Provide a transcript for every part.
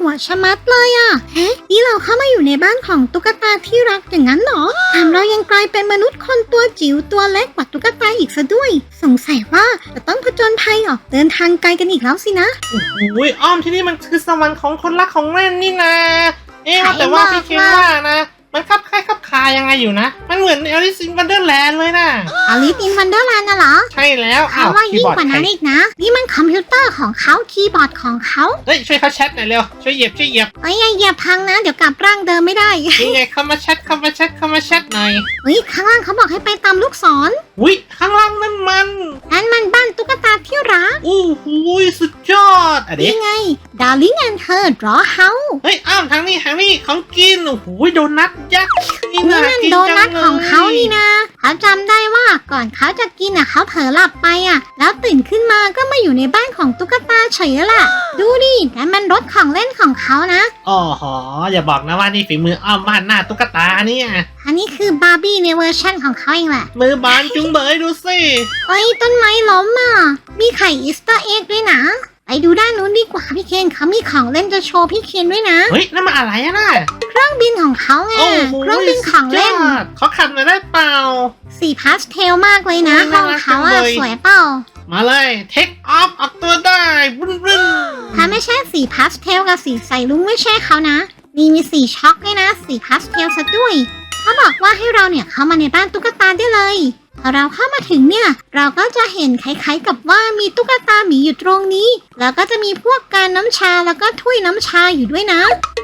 หัวชะมัดเลยอะเฮ้นี่เราเข้ามาอยู่ในบ้านของตุ๊กตาที่รักอย่างนั้นเหรอแถมเรายังกลายเป็นมนุษย์คนตัวจิ๋วตัวเล็กกว่าตุ๊กตาอีกซะด้วย สงสัยว่าจะต้องผจญภัยออกเดินทางไกลกันอีกแล้วสินะอุ้ยอ้อมที่นี่มันคือสวรรค์ของคนรักของเล่นนี่นะเอ๊ะแต่ว่าพี่เคนว่าว่านะ มันคับคล้ายคับคายังไงอยู่นะ มันเหมือนเอลิซินวันเดอร์แลนด์เลยนะ อลิสอินวันเดอร์แลนด์น่ะเหรอ ใช่แล้วเขาว่าคียิ่ย์งบอร์ดกว่านั้นใครอีกนะ นี่มันคอมพิวเตอร์ของเขาคีย์บอร์ดของเขา เฮ้ยช่วยเขาแชทหน่อยเร็ว ช่วยเหยียบช่วยเหยียบเอ้ยอย่าเหยียบพังนะ เดี๋ยวกลับร่างเดิมไม่ได้นี่ไงเข้ามาแชทเข้ามาแชทเข้ามาแชทหน่อยเฮ้ยข้างล่างเขาบอกให้ไปตามลูกศรอุ้ยข้างล่างนั่นมันนั่นมันบ้านตุ๊กตาที่รักอู้หูยสุดยอดอะเด็นี่ไง Darling and her Draw House เฮ้ยอ้อมทางนี้ทางนี้ของกินโอ้โหโดนัทยักษ์นี่นี่น่ามันกินโดจันัทงเลยของเขานี่นะเขาจำได้ว่าก่อนเขาจะกินอะเขาเผลอหลับไปอะ แล้วตื่นขึ้นมาก็มาอยู่ในบ้านของตุ๊กตาเฉยแล้วล่ะ ดูดินั่นมันรถของเล่นของเขานะอ๋อหออย่าบอกนะว่านี่ฝีมืออ้อมบ้านหน้าตุ๊กตาเนี่ย อันนี้คือบาร์บี้ในเวอร์ชั่นของเขาเองแหละมือบานจุงเบยดูสิเอ้ยต้นไม้ล้มอะมีไข่อีสเตอร์เอ็กด้วยนะ ไปดูด้านนู้นดีกว่าพี่เคนเขามีของเล่นจะโชว์พี่เคนด้วยนะ เฮ้ยนั่นมันอะไรอะน่ะเครื่องบินของเขาไงโอ้โหเครื่องบินของเล่น สุดยอดขอขับหน่อยได้เปล่า สีพาสเทลมากเลยนะโอ้ยห้องเขาน่ารัอะกจังเลย สวยเปล่า มาเลยเทคออฟออกตัวได้บึ้นบึ้นถ้าไม่ใช่สีพาสเทลกับสีใสลุ้งไม่ใช่เขานะ มีมีสีช็อกด้วยนะ สีพาสเทลซะด้วยเขาบอกว่าให้เราเนี่ยเข้ามาในบ้านตุ๊กตาได้เลย พอเราเข้ามาถึงเนี่ย เราก็จะเห็นคล้ายๆกับว่ามีตุ๊กตาหมีอยู่ตรงนี้ แล้วก็จะมีพวกการน้ำชาแล้วก็ถ้วยน้ำชาอยู่ด้วยนะ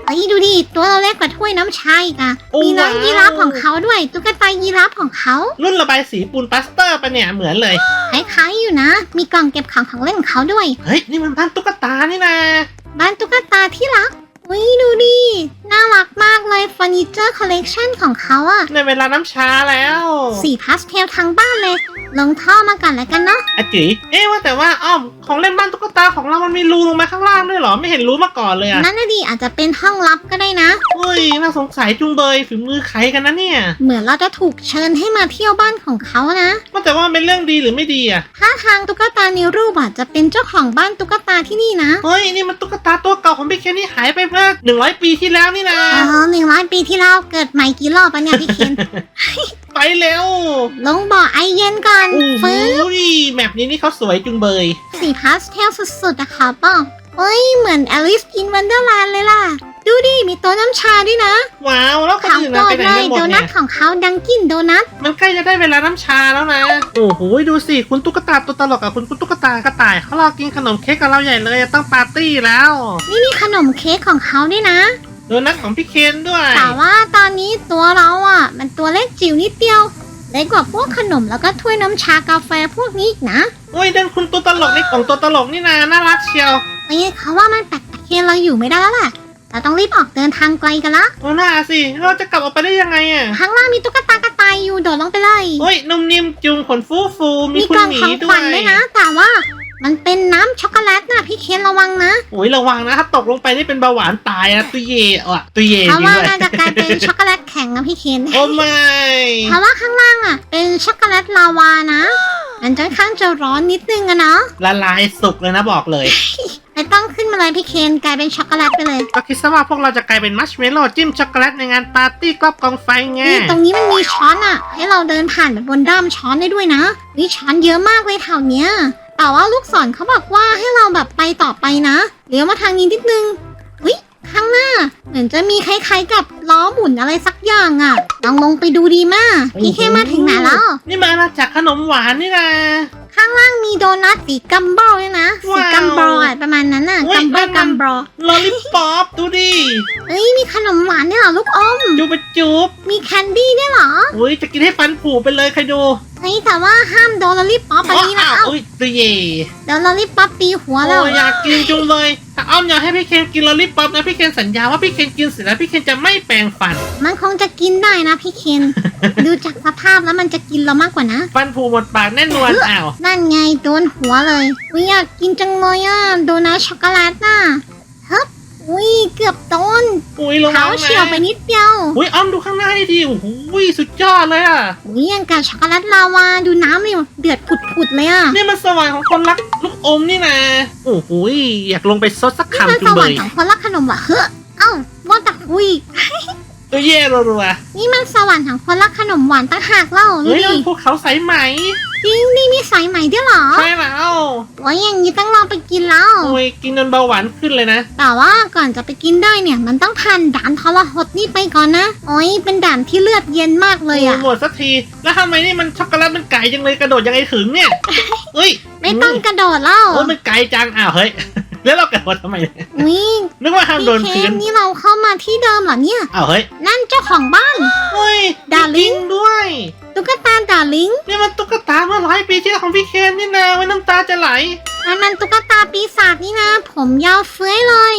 เฮ้ยดูดิตัวเราเล็กกว่าถ้วยน้ำชาอีกอะมีน้องยีราฟของเขาด้วย ตุ๊กตายีราฟของเขารุ่นระบายสีปูนปลาสเตอร์ปะเนี่ยเหมือนเลยคล้ายๆอยู่นะ มีกล่องเก็บของของเล่นของเขาด้วยเฮ้ยนี่มันบ้านตุ๊กตานี่นะบ้านตุ๊กตาที่รักอุ้ยดูดิ น่ารักมากเลยเฟอร์นิเจอร์คอลเลกชันของเขาอะในเวลาน้ำชาแล้วสีพาสเทลทั้งบ้านเลย ลงท่อมาก่อนแล้วกันเนาะอาจิเอ๊ะว่าแต่ว่าอ้อมของเล่นบ้านตุ๊กตาของเรามันมีรูลงมาข้างล่างด้วยเหรอไม่เห็นรู้มาก่อนเลยอะนั่นน่ะดีอาจจะเป็นห้องลับก็ได้นะ เฮ้ยน่าสงสัยจุงเบยฝีมือใครกันนะเนี่ยเหมือนเราจะถูกเชิญให้มาเที่ยวบ้านของเขานะว่าแต่ว่ามันเป็นเรื่องดีหรือไม่ดีอะถ้าทางตุ๊กตาในรูปอะจะเป็นเจ้าของบ้านตุ๊กตาที่นี่นะ เฮ้ยนี่มันตุ๊กตาตัวเก่าของพี่เคนนี่หายไปเมื่อหนึ่งร้อยปีที่แล้วนี่นะเออหนึ่งร้อยปีที่แล้วเกิดใหม่กี่รอบปะเนี่ยพี่เคนไปเร็วลงบ่อไอเย็นก่อนโอ้โหฟื้นแมปนี้นี่เขาสวยจุงเบย สีพาสเทลสุดๆอะค่ะป้องเฮ้ยเหมือน Alice in Wonderland เลยล่ะ ดูดิ มีโต๊ะน้ำชาด้วยนะว้าวแล้วคนของอื่นโปรนะไปดไหนเลยกันหมดโดนัเนี่ทยของเขาดังกินโดนัทมันใกล้จะได้เวลาน้ำชาแล้วนะโอ้โหดูสิคุณตุ๊กตาตัวตลกกับคุณตุ๊กตากระต่ายเขารอกินขนมเค้กกับเราใหญ่เลยต้องปาร์ตี้แล้ว นี่มีขนมเค้กของเขาด้วยนะ โดนัทของพี่เคนด้วย แต่ว่าตอนนี้ตัวเราอะ มันตัวเล็กจิ๋วนิดเดียว เล็กกว่าพวกขนมแล้วก็ถ้วยน้ำชากาแฟพวกนี้อีกนะโอ้ยเดินคุณตัวตลกในกล่องตัวตลกนี่นาน่ารักเชียวเฮ้ยเขาว่ามันแปลกๆเคนเราอยู่ไม่ได้แล้วแหละเราต้องรีบออกเดินทางไกลกันละ โอ้น่าสิเราจะกลับออกไปได้ยังไงอะข้างล่างมีตุ๊กตากระต่ายอยู่โดดลงไปเลย โอ้ยนุ่มนิ่มจุงขนฟูฟูมีมีคุกณล่องหมีของด้ขววัญยด้วยนะ แต่ว่า มันเป็นน้ำช็อกโกแลตนะพี่เคนระวังนะโอ้ยระวังนะถ้าตกลงไปนี่เป็นเบาหวานตายนะตุยเย่อะตุยเย่เพราะจริงว่าด้วยน่าจะกลายเป็นช็อกโกแลตแข็งนะพี่เคนโอ้ไม่เพราะว่าข้างล่างอะ เป็นช็อกโกแลตลาวานะมันค่อนข้างจะร้อนนิดนึงอะเนาะละลายสุกเลยนะบอกเลยไม่ต้องขึ้นมาเลยพี่เคนกลายเป็นช็อกโกแลตไปเลย ก็คิดซะว่าพวกเราจะกลายเป็นมัชเมลโล่จิ้มช็อกโกแลตในงานปาร์ตี้กรอบกองไฟไงนี่ตรงนี้มันมีช้อนอะ ให้เราเดินผ่านแบบบนด้ามช้อนได้ด้วยนะมีช้อนเยอะมากเลยแถวเนี้ย แต่ว่าลูกศรเขาบอกว่าให้เราแบบไปต่อไปนะเลี้ยวมาทางนี้นิดนึงวิข้างหน้า เหมือนจะมีคล้ายๆกับล้อหมุนอะไรสักอย่างอะลองลงไปดูดีมากพี่เคมาถึงไหนแล้ว นี่มาจากขนมหวานนี่นะข้างล่างมีโดนัทสีกัมบอลด้วยนะสีว้าวกัมบอลอะประมาณนั้นน่ะอุ๊ยกัมบอนั่ลนมันกัมบอลลอลิปอปดูดิเอ้ยมีขนมหวานด้วยเหรอลูกอมจูบไปจูบมีแคนดี้ด้วยเหรออุ้ยจะกินให้ฟันผุไปเลยใครดู เฮ้ยแต่ว่าห้ามโดนลอลิปป๊อปอันนี้นะอ้าวเอ้าอุ้ยตุยเย่เดี๋ยวลอลิปป๊อปตีหัวเราโอ้อยากกินจุงเลยถ้าอ้อมอยากให้พี่เคนกินลอลิปอปนะพี่เคนสัญญาว่าพี่เคนกินเสร็จแล้วพี่เคนจะไม่แปรงฟัน มันคงจะกินได้นะพี่เคน ดูจากสภาพแล้วมันจะกินเรามากกว่านะฟันผุหมดปากแน่นวนอ้าวนั่นไงโดนหัวเลยวิอยากกินจังเลยอะโดนัทช็อกโกแลตน่ะฮึบ อุ้ยเกือบโดนอุ้ยระวัเท้างเฉียวไปนะนิดเดียวอุ้ยอ้อมดูข้างหน้าให้ดีโอ้โหสุดยอดเลยอะอุ้ยยังกับช็อกโกแลตลาวาดูน้ำนี่เดือดผุดๆเลยอะนี่มันสวรรค์ของคนรักลูกอมนี่นะโอ้โหอยากลงไปซดสักนี่มันคำจุสงเบวรรยค์ของคนรักขนมว่ะเฮ้อเอ้าว่าแต่คุยตัวเย่รัวนี่มันสวรรค์ของคนรักขนมหวานตั้งหากเล่าๆดูเฮ้ยดิมันภูเขาสายไหมจริงนี่มีสายใหม่ด้วยเหรอใช่แล้วโอ้ยอย่างนี้ต้องลองไปกิน แล้วโอ้ยกินจนเบาหวานขึ้นเลยนะแต่ว่าก่อนจะไปกินได้เนี่ย มันต้องผ่านด่านทรหดนี่ไปก่อนนะโอ้ยเป็นด่านที่เลือดเย็นมากเลยอะโหมดสักที แล้วทำไมนี่มันช็อกโกแลตมันไก่จังเลยกระโดดยังไงถึงเนี่ยเอ้ยไม่ต้องกระโดดแล้วโอ้ยมันไกลจังอ้าวเฮ้ยแล้วเรากระโดดทำไมเนี่ยอุ้ยนึกว่าห้ามโดนพี่เคพื้นนนี่เราเข้ามาที่เดิมเหรอเนี่ยอ้าวเฮ้ยนั่นเจ้าของบ้านเฮ้ย Darling จริงด้วยตุ๊กตาดาลิงนี่มันตุ๊กตาเมื่อหลายปีที่แล้วของพี่เคนนี่นะไว้น้ำตาจะไหล นั่นมันตุ๊กตาปีศาจนี่นะ ผมยาวเฟ้ยเลย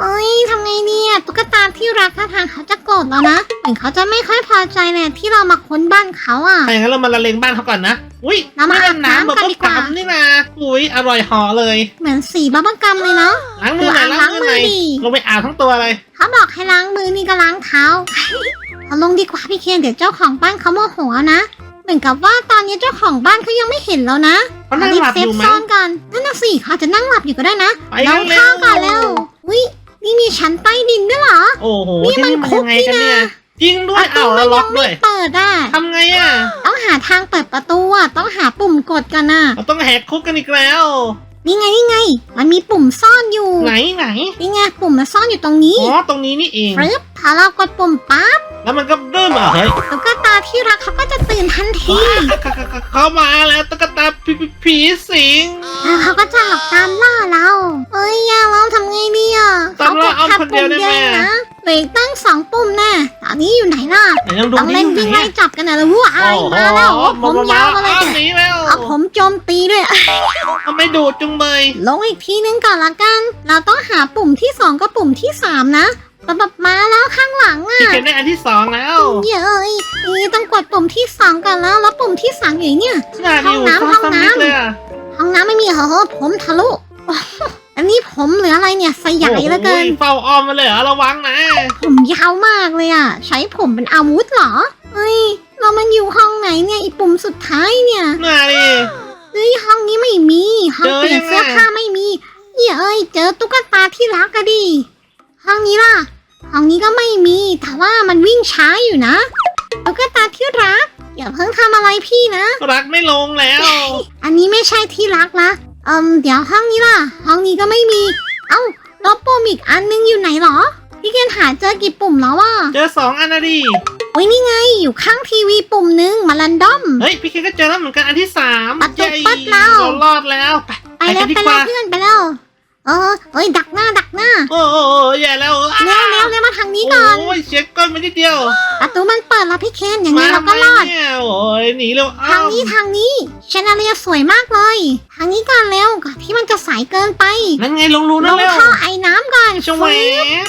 เอ้ยทำไงเนี่ยตุ๊กตาที่รักท่าทางเขาจะโกรธแล้วนะเหมือนเขาจะไม่ค่อยพอใจเลยที่เรามาค้นบ้านเขาอะถ้าอย่างนั้นเรามาละเลงบ้านเขาก่อนนะ อุ้ยเรามาอาบน้ำแบบกันดีกว่านี่นะอุ้ยอร่อยห่อเลย เหมือนสีบับเบิ้ลกัมเลยเนาะล้างมือหน่อยล้าล้างงมือหน่อยมือดิลงไปอาบทั้งตัวเลยเขาบอกให้ล้างมือนี่ก็ล้างเท้าเอาลงดีกว่าพี่เคนเดี๋ยวเจ้าของบ้านเขาโมโหนะ เหมือนกับว่าตอนนี้เจ้าของบ้านเขายังไม่เห็นแล้วนะเขานั่งหลับเซอฟยู่ไหมซ่อนกัน นั่นน่ะสิเขาอาจจะนั่งหลับอยู่ก็ได้นะไปน้องเร็ว ข้าวก่อนแล้วอุ้ยนี่มีชั้นใต้ดินด้วยเหรอ โอ้โหนี่ที่มันนี่มันยังไงกันเนี่ย คุกนี่นะ จริงด้วปยระตูอ้าวมัแล้วนล็ยัอกงด้ไม่วย เปิดอะทำไงอะ ต้องหาทางเปิดประตูอะต้องหาปุ่มกดกันอะเราต้องแหกคุกกันอีกแล้ว นี่ไงนี่ไง มันมีปุ่มซ่อนอยู่ ไหนไหนนี่ไงปุ่มมันซ่อนอยู่ตรงนี้อ๋อตรงนี้นี่เองฟรึบพอเรากดปุ่มปั๊บแล้วมันก็เริ่มอะเฮ้ยตุ๊กตาที่รักเขาก็จะตื่นทันทีเข้ามาแล้วตุ๊กตาผีผีผีสิงแล้วเขาก็จะออกตามล่าเรา เอ้ยอยาเราทำไงดีอะตามล่าเอาคนเดียวได้ไหม นะเหลืออกตั้งสองปุ่มแน่ตอนนี้อยู่ไหนล่ะไหนลองดูต้องนี่เล่นอยู่วิ่งไหนไล่อะจับกันนะแล้วว้ายโอ้โหมาแล้วโอ้ผมยาวมาเลยอ้หนีแล้วเอาผมโจมตีด้วย ทำไมดูดจุงเบยลงอีกทีนึงก่อนละกัน เราต้องหาปุ่มที่สองกับปุ่มที่สามนะแบบแบบมาแล้วข้างหลังอะพี่เคนได้อันที่สองแล้วเย้ยนี่ต้องกดปุ่มที่สองก่อนแล้ว แล้วปุ่มที่สามอยู่ไหนเนี่ยน่าดิวห้องน้ำซ่ห้องน้ำซ้ำนิดเลยอะห้องน้ำไม่มีเหรอผมทะลุโอ้โห อันนี้ผมเหลืออะไรเนี่ยสยายเหลือเกิน โอ้โหเฝ้าอ้อมมาเลยเหรอระวังนะ ผมยาวมากเลยอะ ใช้ผมเป็นอาวุธเหรอเฮ้ยเรามันอยู่ห้องไหนเนี่ยอีปุ่มสุดท้ายเนี่ยน่าดิ เฮ้ยห้องนี้ไม่มีห้องเจอเปลี่ยนยังไงเสื้อผ้าไม่มีเอ้ยเจอตุ๊กตาที่รักก็ดีห้องนี้ล่ะห้องนี้ก็ไม่มีแต่ว่ามันวิ่งช้าอยู่นะตุ๊กตาที่รักอย่าเพิ่งทำอะไรพี่นะ รักไม่ลงแล้ว อันนี้ไม่ใช่ที่รักละเอิมเดี๋ยวห้องนี้ล่ะ ห้องนี้ก็ไม่มี เอ้าแล้วปุ่มอีกอันนึงอยู่ไหนหรอ พี่เกณหาเจอกี่ปุ่มแล้วอะเจอสองอันนะดิโอ้ยนี่ไงอยู่ข้างทีวีปุ่มนึงมารันดอม เฮ้ยพี่เคนก็เจอแล้วเหมือนกันอันที่สามปัดตุกเย้ปัดแล้วเรารอดแล้ว ไปไปแล้วกันดีไปกแล้วว่าเพื่อนไปแล้ว เออเอ้ยดักหน้าดักหน้าโอ้โหแย่แล้วเร็วเร็วเร็วมาทางนี้ก่อนโอ้ยเช็คก้นมานิดเดียวประตูมันเปิดแล้วพี่เคนอย่างมานี้เราทำไมก็รอดเนี่ยโอ้ยหนีเร็วทางนี้ทางนี้ชนาเลียสวยมากเลย ทางนี้ก่อนเร็วก่อนที่มันจะสายเกินไปนั่นไงลงรูลนั่นงเร็วท่อไอ้น้ำก่อนชวฟื้น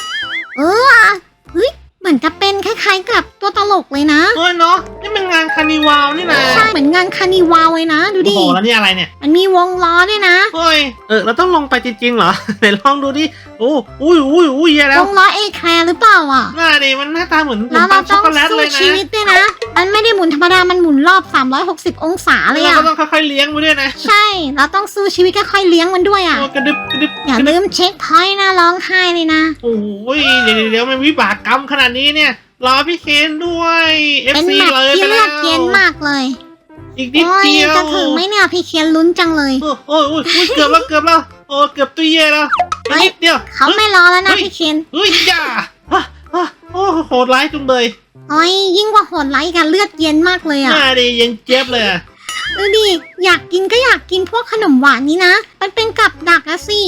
เอออะเฮ้ย เหมือนจะเป็นคล้ายๆกับตัวตลกเลยนะเฮ้ยเนาะนี่มันงานคานิวาลนี่นะใช่เหมือนงานคานิวาลเลยนะ ดูโอ้ดิ โหแล้วนี่อะไรเนี่ย มันมีวงล้อด้วยนะ เฮ้ย เออ เราต้องลงไปจริงๆเหรอ ไหนลองดูดิ โอ้อุ้ยอุ้ยอุ้ยแย่แล้ววงล้อเอแคร์หรือเปล่าอะหน้าดิมันหน้าตาเหมือนเหมืแล้อวนเราปังช็ต้ออกงโกแลตสู้เลยนะชีวิตด้วยนะ มันไม่ได้หมุนธรรมดา มันหมุนรอบ 360 องศาเลยเราอะก็ต้องค่อยๆเลี้ยงไปด้วยนะใช่ เราต้องสู้ชีวิตค่อยๆเลี้ยงมันด้วยอะ โอ้กระดึบกระดึบอย่าลืมเช็คพอยต์นะร้องไห้เลยนะ โอ้ยเดี๋ยวเดี๋ยวมันวิบากกรรมขนาดนี้เนี่ยรอพี่เคนด้วยเป็น FC แมตช์เลยที่ไปเลืแล้อวดเย็นมากเลย อีกนิดโอ้ยเดียวจะถึงไหมเนี่ยพี่เคียนลุ้นจังเลย โอ้ยโอ้ยโอ้ยโอ้ยเกือบแล้วเกือบแล้วโอ้เกือบตัวเย่แล้วอีกนิดเดียว เขาไม่รอแล้วนะเฮ้ย พี่เคียนเฮ้ยอย่าอะอะโอ้โหดร้ายจุงเบยโอ้ยยิ่งกว่าโหดไลค์กันเลือดเย็นมากเลยหอะน้าดิเย็นเจี๊ยบเลยอะดูดิอยากกินก็อยากกินพวกขนมหวานนี้นะ มันเป็นกับดักอะสิ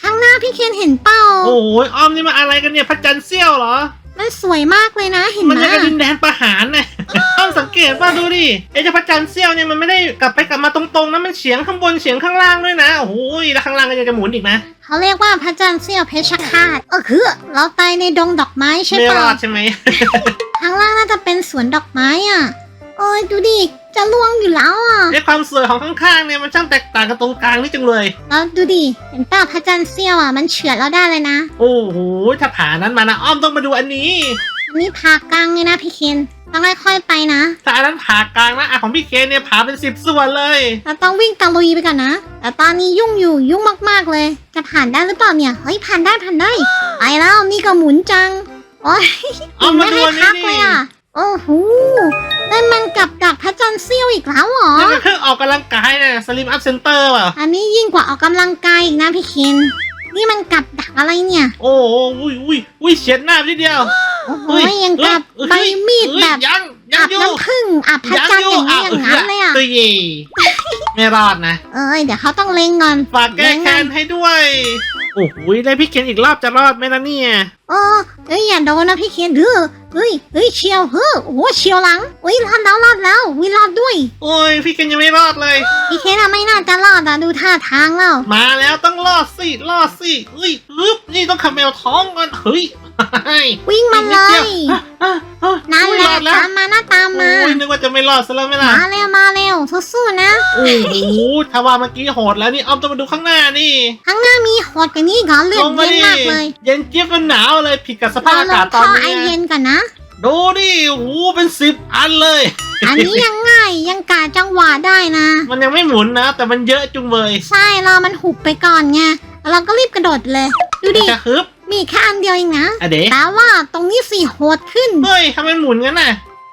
ข้างหน้าพี่เคนเห็นเป้าโอ้ยอ้อมนี่มาอะไรกันเนี่ยพระจันทร์เสี้ยวเหรอ มันสวยมากเลยนะเห็นมันไหมยังกับดินแดนประหารเนี่ยต้องสังเกตว่าดูดิไอ้เจ้าพระจันทร์เสี้ยวเนี่ยมันไม่ได้กลับไปกลับมาตรงๆนะมันเฉียงข้างบนเฉียงข้างล่างด้วยนะโอ้โหแล้วข้างล่างก็ยังจะหมุนอีกนะเขาเรียกว่าพระจันทร์เสี้ยวเพชรฆาตเออคือเราตายในดงดอกไม้ใช่ไม่ปะรอดใช่ไหมข้างล่างน่าจะเป็นสวนดอกไม้อะโอ้ยดูดิ จะล่วงอยู่แล้วอะไอ้ความสวยของข้างๆเนี่ยมันช่างแตกต่างกันตรงกลางนี่จังเลย แล้วดูดิเห็นเป้าพระจันทร์เสี้ยวอะมันเฉือนเราได้เลยนะ โอ้โหถ้าผ่านั้นมานะอ้อมต้องมาดูอันนี้ อันนี้พากลางเลยนะพี่เคนต้องค่อยๆไปนะถ้าอันนั้นผ่ากลางนะอะของพี่เคนเนี่ยผ่าเป็นสิบส่วนเลยเราต้องวิ่งตะลุยไปก่อนนะ แต่ตอนนี้ยุ่งอยู่ยุ่งมากๆเลย จะผ่านได้หรือเปล่าเนี่ยเฮ้ยผ่านได้ผ่านได้ไปแล้วนี่ก็หมุนจังโอ้ยอ้อมมาดูไม่อันให้นี้พักนี่เลยอะ โอ้โหได้มันกับดักพระจันทร์เสี้ยวอีกแล้วเหรอนี่เป็นเครื่องออกกำลังกายนะสลิมอัพเซนเตอร์เปล่าอันนี้ยิ่งกว่าออกกำลังกายอีกนะพี่เคนนี่มันกับดักอะไรเนี่ย โอ้โหอุ้ยอุ้ยอุ้ยเฉียดหน้าไปนิดเดียว โอ้โหเฮ้ยยังกับเฮ้ยใบมีดเฮ้ยแบบยังยังอาบอยู่น้ำผึ้งอาบพระจันทร์อย่างนี้อย่างนั้นเลยอะตัวเย่ไม่รอดนะ เอ้ยเดี๋ยวเขาต้องเล็งก่อนฝากแก้แค้นให้ด้วย โอ้โหได้พี่เคนอีกรอบจะรอดไหมนะเนี่ย เออเอ้ยอย่าโดนนะพี่เคนเด้อเฮ้ยเฮ้ยเชียวเฮ้อโอ้โหเชียวหลังเฮ้ยรอดแล้วรอดแล้ววิรอดด้วย โอ้ยพี่เคนยังไม่รอดเลย พี่เคนอะไม่น่าจะรอดอะดูท่าทางแล้วมาแล้วต้องรอดสิรอดสิเฮ้ยฮึบนี่ต้องขับแมวท้องก่อนเฮ้ยเฮ้ยวิ่งมาเลอีกนิดยดีวอะอะนั่นอุ๊ยแหรละอดแล้วตามมานะตามมาโอ้ยนึกว่าจะไม่รอดซะแล้วไหมล่ะมาเร็วมาเร็วสู้ๆนะโอ้โหถ้าว่าเมื่อกี้โหดแล้วนี่อ้อมต้องมาดูข้างหน้านี่ ข้างหน้ามีโหดกว่านี้อีก่อนเลือดลงมาเย็นดิมากเลย เย็นเจี๊ยบจนหนาวเลยผิดกับสภาเราพอาลกางศตท่อนอไอนี้เย็นก่อนนะ ดูดิโอ้โหเป็นสิบอันเลย อันนี้ยังง่ายยังกาจังหวะได้นะ มันยังไม่หมุนนะ แต่มันเยอะจุงเบยใช่รอมันหุบไปก่อนไงแล้วเราก็รีบกระโดดเลย ดูดิจะฮึบมีแค่อันเดียวเองนะอะเดะแต่ว่าตรงนี้สี่โหดขึ้นเฮ้ยทำไมหมุนงั้นน่ะ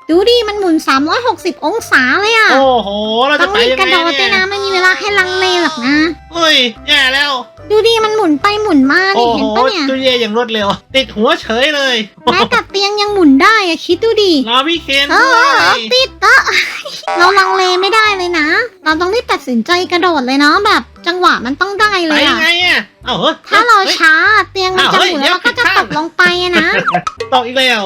ดูดิ มันหมุน 360 องศาเลยอะโอ้โห เราต้จะองไปรีบยังกระไงโดดด้เนี่วยยนะ ไม่มีเวลาให้ลังเลหรอกนะ เฮ้ย แย่แล้ว ดูดิมันหมุนไปหมุนมาโอ้นี่โหเห็นปะเนี่ยตัวเย่อย่างรวดเร็ว ติดหัวเฉยเลยแม้แต่เตียงยังหมุนได้อะคิดดูดิรอพี่เคนเอด้วอยติดอะเราลังเลไม่ได้เลยนะ เราต้องรีบตัดสินใจกระโดดเลยเนาะแบบ จังหวะมันต้องได้ไปเลยยัอะงไงอะเอ้าเฮ้ยถ้าเราฮ้ย ช้าเตียงมันจะหมุนอ้าวเฮ้ย แล้วเราก็จะเดี๋ยวตกลงไปอะนะตกอีกแล้ว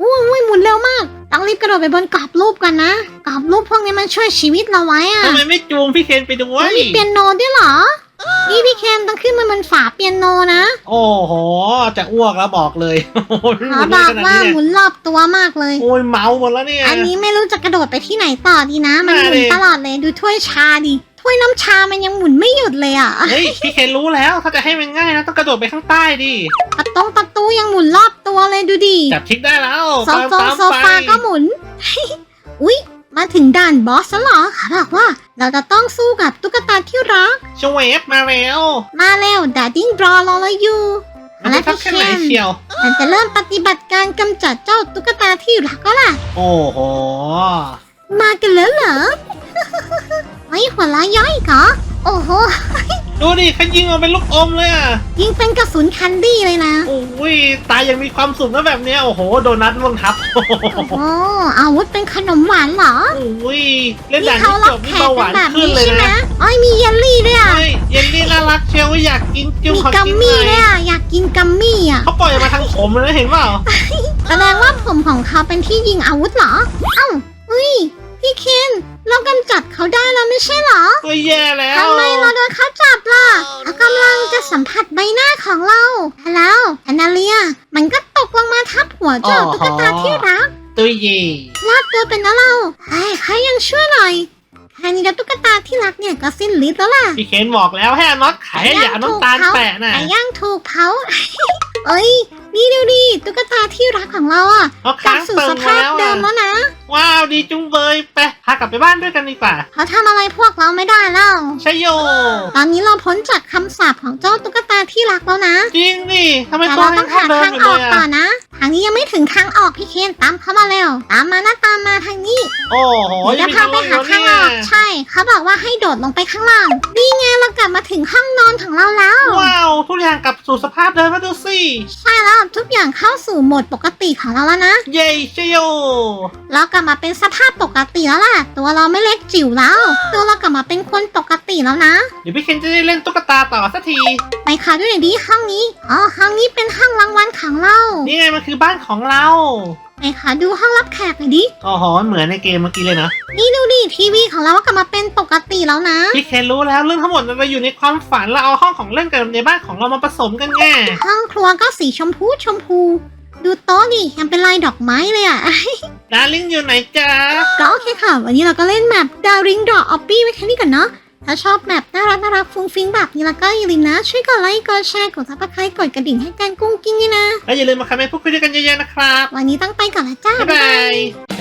อู้ยหมุนเร็วมากต้องรีบกระโดดไปบนกรอบรูปกันนะกรอบรูปพวกนี้มันช่วยชีวิตเราไว้อะทำไมไม่จูงพี่เคนไปด้วยมีเปียโนด้วยเหรอ นี่พี่เคนต้องขึ้นมาบนฝาเปียโนนะโอ้โห จะอ้วกแล้วบอกเลยโอ้ยขอหมุนบได้อกขนาดว่านี้หเนี่ยมุนรอบตัวมากเลย โอ้ยเมาหมดแล้วเนี่ย อันนี้ไม่รู้จะกระโดดไปที่ไหนต่อดีนะ มันหน่ามุดินตลอดเลยดูถ้วยชาดิถ้วยน้ำชามันยังหมุนไม่หยุดเลยอะ เฮ้ยพี่เคนรู้แล้วถ้าจะให้มันง่ายนะต้องกระโดดไปข้างใต้ดิประตงประตูยังหมุนรอบตัวเลยดูดิจับทิกได้แล้วโซตามฟงตามโซไปฟาก็หมุน อุ๊ย มาถึงด่านบอสแล้วเหรอเขาบอกว่าเราจะต้องสู้กับตุ๊กตาที่รัก ชเวฟมาแล้ว มาเร็วดาดิ้งรอรอเราอยู่มันและจะทับพี่แค่เคนไหนเชียว มันจะเริ่มปฏิบัติการกำจัดเจ้าตุ๊กตาที่รักก็ล่ะ โอ้โห มากันแล้วเหรอ เฮ้ยหัวล้อย้อยเหรอโอ้โห ดูดิเขายิงออกเป็นลูกอมเลยอะ ยิงเป็นกระสุนคันดี้เลยนะ โอ้ยตายยังมีความสุขนะแบบเนี้ยโอ้โห โดนัทมันทับโอ้โหโอ้อาวุธเป็นขนมหวานเหรอ โอ้ยเล่นนี่ด่านเขานี้ล็จอกบแขนี่นเบาหเป็นวานแบบขึ้นนี้เลยใช่ไหมนะอ้อยมีเยลลี่ด้วยอะเฮ้ยเยลลี่น่ารักเชียวว่าอยากกินจิ้มมีขอกัมกินหมี่น่อยด้วยอะอยากกินกัมมี่อะเขาปล่อยมาทางผมเลยนะเห็นเปล่าแสดงว่าผมของเขาเป็นที่ยิงอาวุธเหรอ เอ้าเฮ้ย พี่เคนเรากำจัดเขาได้แล้วไม่ใช่เหรอ ก็แย่แล้ว ทำไมเราโดนเขาจับล่ะเขากำลังจะสัมผัสใบหน้าของเราแล้วแอนนาเลีย มันก็ตกลงมาทับหัวเจ้าตุ๊กตาที่รัก ตุยเย่ ลาดตัวเป็นนะเราไอ้ใครยังช่วยหน่อย แค่นี้แล้วตุ๊กตาที่รักเนี่ยก็สิ้นฤทธิ์แล้วล่ะพี่เคนบอกแล้วให้เอาน็อตไขอย่าเอาน้ำตาลแปะน่ะไก่ย่างถูกเผา เอ้ย นี่ดูดิตุ๊กตาที่รักของเราอะเขากลัค้าบงสู่เติสมภามาพแล้วเดิมแล้อะวนะว้าวดีจุงเบยไปพากลับไปบ้านด้วยกันดีกว่าเขาทำอะไรพวกเราไม่ได้แล้วใช่โย ตอนนี้เราพ้นจากคำสาปของเจ้าตุ๊กตาที่รักแล้วนะ จริงดิทำไมแต่ตัวเรายัต้องงเท่าหาเดิมทางอยู่อเลอกยต่ออะนะทางนี้ยังไม่ถึงทางออกพี่เคนตามเขามาเร็ว ตามมานะตามมาทางนี้โอ้โหเดี๋ยวยัจะงมีพาทางไปลงอหายู่ทางเนี่อยอกใช่ เขาบอกว่าให้โดดลงไปข้างล่างนี่ไงเรากลับมาถึงห้องนอนของเราแล้ว ว้าวทุกอย่างกลับสู่สภาพเดิมแล้วดูสิใช่แล้วทุกอย่างเข้าสู่โหมดปกติของเราแล้วนะ เย้ใช่โยเรากลับมาเป็นสภาพปกติแล้วล่ะ ตัวเราไม่เล็กจิ๋วแล้ว ตัวเรากลับมาเป็นคนปกติแล้วนะเดี๋ยวพี่เคนจะได้เล่นตุ๊กตาต่อสักทีไปค่ะด้วยหน่อยดิห้องนี้อ๋อห้องนี้เป็นห้องรางวัลของเรานี่ไงมันคือบ้านของเราไปค่ะดูห้องรับแขกหน่อยดิ โอ้โหเหมือนในเกมเมื่อกี้เลยนะ นี่ดูดิทีวีของเราก็กลับมาเป็นปกติแล้วนะ พี่เคนรู้แล้วเรื่องทั้งหมดมันไปอยู่ในความฝันเราเอาห้องของเล่นกับในบ้านของเรามาผสมกันแง่ห้องครัวก็สีชมพูชมพู ดูโต๊ะดิยังเป็นลายดอกไม้เลยอะ ดาริงอยู่ไหนจ๊ะ ก็โอเคค่ะ วันนี้เราก็เล่นแมปดาริงดอออปปี้ไว้แค่นี้ก่อนเนาะ ถ้าชอบแมปน่ารักน่ารักฟุ้งฟิ้งแบบนี้แล้วก็อย่าลืมนะ ช่วยกดไลค์กดแชร์กดซับสไครต์กดกระดิ่งให้กันกุ้งกิ้งด้วยนะ และอย่าลืมมาคอมเมนต์พูดคุยด้วยกันเยอะๆนะครับ วันนี้ต้องไปก่อนละจ้า บ๊ายบาย